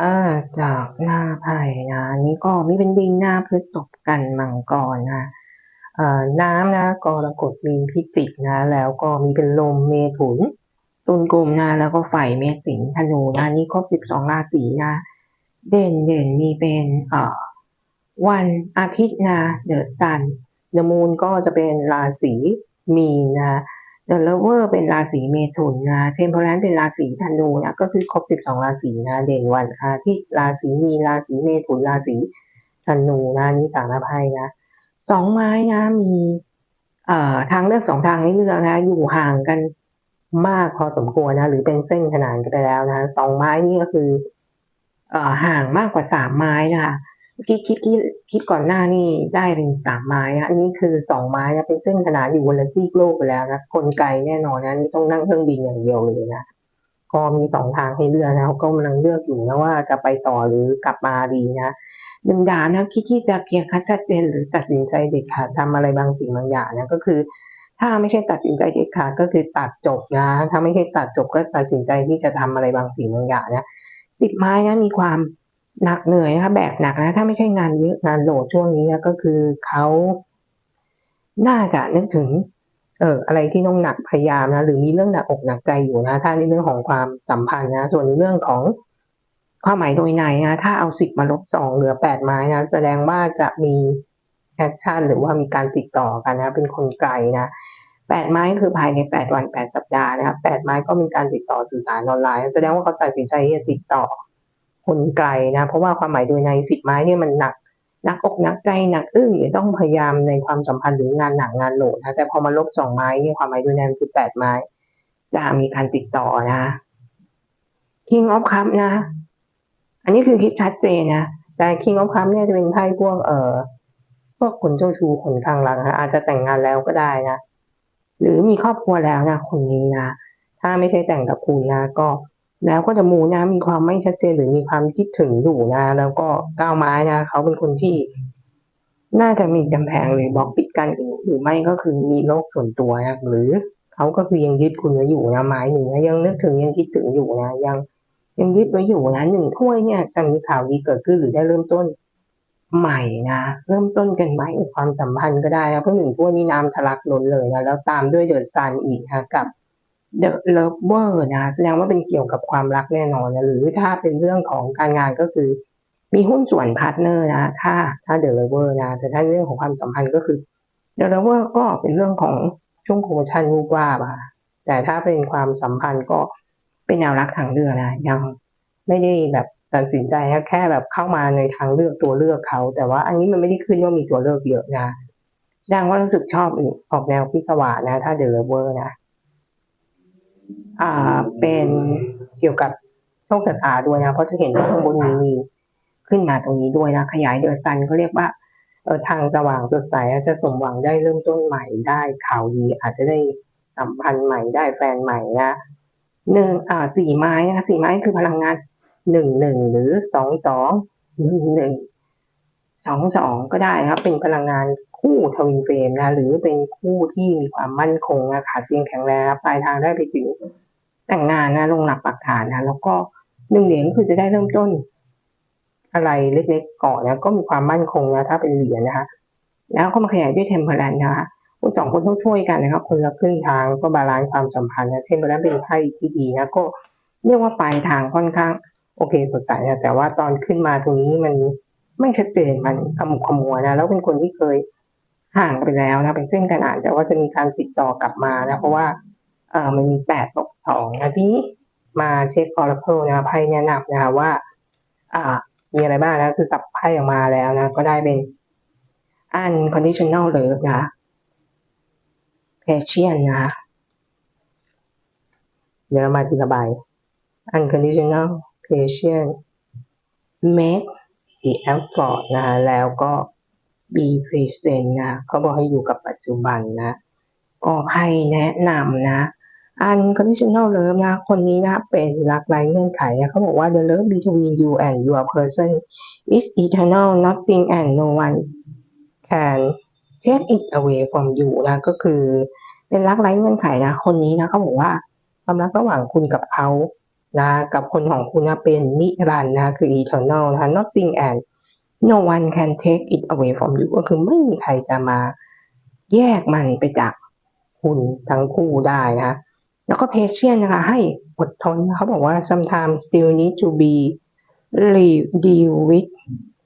อาจากหน้าไพ่นะอันนี้ก็มีเป็นดินหน้าพฤษภกันมังกรนะเอ่อน้ำนะกรกฎมีนพิจิกนะ แล้วก็มีเป็นลมเมถุนตุลกลุ่มนะแล้วก็ไฟเมษสิงธนูนะนี่ครบสิบสองราศีนะ เด่นเด่นมีเป็นเอ่อวันอาทิตย์นะเดอะซันเดอะมูนก็จะเป็นราศีมีนนะ เดลเวอร์เป็นราศีเมถุนนะเทมเพลนเป็นราศีธนูนะก็คือครบ 12 ราศีนะเด่นวันอาทิตย์ราศีมีราศีเมถุนราศีธนูนะนี่จากนไพ่นะสองไม้นะมีเอ่อทางเลือกสองทางให้เลือกนะอยู่ห่างกันมากพอสมควรนะ หรือเป็นเส้นขนานกันไปแล้วนะสองไม้นี่ก็คือเอ่อห่างมากกว่าสามไม้นะคะ คลิปคลิปคลิปคลิปก่อนหน้านี่ได้เป็นสามไม้นะอันนี้คือสองไม้นะเป็นเส้นขนานอยู่บนละซีกโลกไปแล้วนะกลไกลแน่นอนนะนี่ต้องนั่งเครื่องบินอย่างเดียวเลยนะก็มีสองทางให้เลือกนะเขาก็กำลังเลือกอยู่นะว่าจะไปต่อหรือกลับมาดีนะหนึ่งด่านนะคิดที่จะเคลียร์คัดชัดเจนหรือตัดสินใจเด็ดขาดทำอะไรบางสิ่งบางอย่างนะก็คือ ถ้าไม่ใช่ตัดสินใจเด็ดขาดก็คือตัดจบนะ ถ้าไม่ใช่ตัดจบก็ตัดสินใจที่จะทำอะไรบางสิ่งบางอย่างนะสิบไม้นะมีความ หนักเหนื่อยนะคะแบกหนักนะถ้าไม่ใช่งานเยอะงานโหลดช่วงนี้นะก็คือเขาน่าจะนึกถึง เอออะไรที่ต้องหนักพยายามนะหรือมีเรื่องหนักอกหนักใจอยู่นะ ถ้าในเรื่องของความสัมพันธ์นะ ส่วนในเรื่องของความหมายโดยในนะ ถ้าเอาสิบมาลบสองเหลือแปดไม้นะแสดงว่าจะมีแอคชั่นหรือว่ามีการติดต่อกันนะ เป็นคนไกลนะแปดไม้คือภายในแปดวันแปดสัปดาห์นะครับแปดไม้ก็มีการติดต่อสื่อสารออนไลน์ แสดงว่าเขาตัดสินใจที่จะติดต่อ คนไกลนะ เพราะว่าความหมายโดยในสิบไม้เนี่ยมันหนักหนักอกหนักใจหนักอึ้งหรือต้องพยายามในความสัมพันธ์หรืองานหนักงานโหลดนะแต่พอมาลบสองไม้เนี่ยความหมายโดยในมันคือแปดไม้ จะมีการติดต่อนะ King of Cup นะ อันนี้คือคิดชัดเจนนะแต่ King of Cup เนี่ยจะเป็นไพ่พวกเอ่อพวกคนเจ้าชู้คนข้างรักนะอาจจะแต่งงานแล้วก็ได้นะหรือมีครอบครัวแล้วนะคนนี้นะถ้าไม่ใช่แต่งกับคุณนะก็ แล้วก็จะมูนะมีความไม่ชัดเจนหรือมีความคิดถึงอยู่นะ แล้วก็ก้าวไม้นะเขาเป็นคนที่ น่าจะมีกำแพงหรือบล็อกปิดกันอยู่หรือไม่ก็คือมีโลกส่วนตัวนะหรือเขาก็คือยังยึดคุณไว้อยู่นะไม้หนึ่งนะยังนึกถึงยังคิดถึงอยู่นะยังยังยึดไว้อยู่นะหนึ่งถ้วยเนี่ยจะมีข่าวดีเกิดขึ้นหรือได้เริ่มต้นใหม่นะเริ่มต้นกันใหม่ความสัมพันธ์ก็ได้นะเพราะหนึ่งถ้วยนี่น้ำทะลักล้นเลยนะแล้วตามด้วยเดือะซันอีกนะกับ The Lover นะแสดงว่าเป็นเกี่ยวกับความรักแน่นอนนะหรือถ้าเป็นเรื่องของการงานก็คือ มีหุ้นส่วนพาร์ทเนอร์นะถ้าถ้า The Lover นะแต่ถ้าเรื่องของความสัมพันธ์ก็คือ The Lover ก็เป็นเรื่องของช่วงโปรโมชั่นวูบว่าบะแต่ถ้าเป็นความสัมพันธ์ก็เป็นแนวรักทางเลือกนะยังไม่ได้แบบตัดสินใจนะแค่แบบเข้ามาในทางเลือกตัวเลือกเขา แต่ว่าอันนี้มันไม่ได้ขึ้นว่ามีตัวเลือกเยอะนะแสดงว่ารู้สึกชอบออกแนวพิศวาสนะ ถ้า The Lover นะ อ่าเป็นเกี่ยวกับโชคชะตาด้วยนะเพราะจะเห็นว่าข้างบนนี้มีขึ้นมาตรงนี้ด้วยนะขยายเดอซันเขาเรียกว่าเออทางสว่างสดใสอาจจะสมหวังได้เริ่มต้นใหม่ได้ข่าวดีอาจจะได้สัมพันธ์ใหม่ได้แฟนใหม่นะหนึ่งอ่าสี่ไม้นะคะสี่ไม้คือพลังงานหนึ่งหนึ่งหรือสองสองหนึ่งหนึ่งสองสองก็ได้ครับ เป็นพลังงานคู่ทวินเฟรมนะหรือเป็นคู่ที่มีความมั่นคงนะขาดเพียงแข็งแรงปลายทางได้ไปถึง แต่งงานนะลงหลักปักฐานนะแล้วก็หนึ่งเหรียญคือจะได้เริ่มต้น อะไรเล็กๆก่อนนะก็มีความมั่นคงนะถ้าเป็นเหรียญนะคะ แล้วก็มาขยายด้วยเทมเพลนนะคะคุณสองคนต้องช่วยกันนะครับคนละครึ่งทางก็บาลานซ์ความสัมพันธ์นะเทมเพลนเป็นไพ่ที่ดีนะก็เรียกว่าปลายทางค่อนข้าง โอเคสดใสนะแต่ว่าตอนขึ้นมาตรงนี้มันไม่ชัดเจนมันขมุกขมัวนะแล้วเป็นคนที่เคยห่างไปแล้วนะเป็นเส้นขนานแต่ว่าจะมีการติดต่อกลับมานะเพราะว่า อ่อมันมีแปดตกสองนะทีนี้มาเช็ค Oracle นะไพ่แนะนำนะคะว่า อ่า มีอะไรบ้างนะคือสับไพ่ออกมาแล้วนะ ก็ได้เป็น unconditional love นะ patient นะ เดี๋ยวมาทีละใบ unconditional patient make the effort นะแล้วก็ be present นะเขาบอกให้อยู่กับปัจจุบันนะ ก็ให้แนะนำนะ unconditional love นะคนนี้นะเป็นรักไร้เงื่อนไขนะเขาบอกว่า the love between you and your person is eternal nothing and no one can take it away from you นะก็คือเป็นรักไร้เงื่อนไขนะคนนี้นะเขาบอกว่าความรักระหว่างคุณกับเขานะกับคนของคุณนะเป็นนิรันดร์นะคือ eternal นะ nothing and no one can take it away from you ก็คือไม่มีใครจะมาแยกมันไปจากคุณทั้งคู่ได้นะ แล้วก็ patient นะคะ ให้อดทนเขาบอกว่า sometimes still need to be re- deal with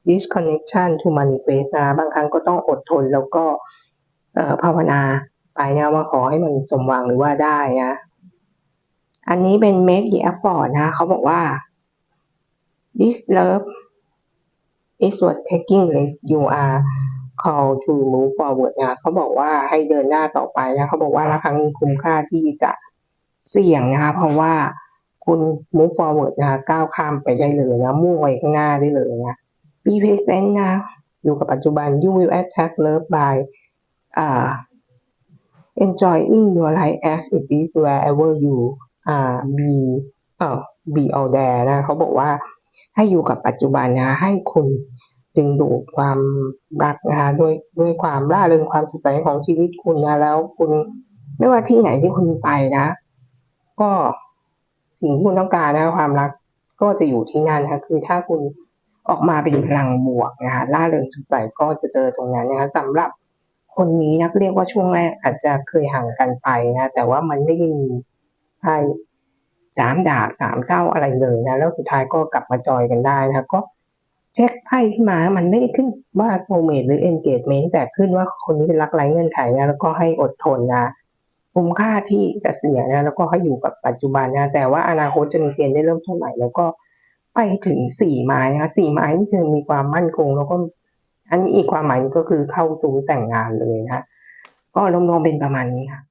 disconnection to manifest นะบางครั้งก็ต้องอดทนแล้วก็เอ่อภาวนาไปนะว่าขอให้มันสมหวังหรือว่าได้นะอันนี้เป็น make the effort นะเขาบอกว่า this love is what taking risk you are call to move forward นะเขาบอกว่าให้เดินหน้าต่อไปนะเขาบอกว่ารักครั้งนี้คุ้มค่าที่จะ เสี่ยงนะคะเพราะว่าคุณ move forward นะคะก้าวข้ามไปได้เลยนะมุ่งไปข้างหน้าได้เลยนะ be present นะอยู่กับปัจจุบัน you will attract love by อ่า enjoying your life as it is wherever you อ่า be เอ่อ be all there นะเขาบอกว่าให้อยู่กับปัจจุบันนะให้คุณดึงดูดความรักนะคะด้วยด้วยความร่าเริงความสดใสของชีวิตคุณนะแล้วคุณไม่ว่าที่ไหนที่คุณไปนะ ก็สิ่งที่คุณต้องการนะความรักก็จะอยู่ที่นั่นนะคะคือถ้าคุณออกมาเป็นพลังบวกนะคะร่าเริงสดใสก็จะเจอตรงนั้นนะคะสำหรับคนนี้นักเรียกว่าช่วงแรกอาจจะเคยห่างกันไปนะแต่ว่ามันไม่ได้มีไพ่สามดาบสามเจ้าอะไรเลยนะแล้วสุดท้ายก็กลับมาจอยกันได้นะก็เช็คไพ่ที่มา มันไม่ได้ขึ้นว่าโซเมตหรือ engagement แต่ขึ้นว่าคนนี้เป็นรักไร้เงื่อนไขนะแล้วก็ให้อดทนนะ คุ้มค่าที่จะเสียนะแล้วก็ให้อยู่กับปัจจุบันนะแต่ว่าอนาคตจะมีเกณฑ์ได้เริ่มต้นใหม่แล้วก็ไปถึงสี่ไม้นะคะสี่ไม้นี่คือมีความมั่นคง แล้วก็อันนี้อีกความหมายก็คือเข้าสู่แต่งงานเลยนะก็รวมๆเป็นประมาณนี้ค่ะ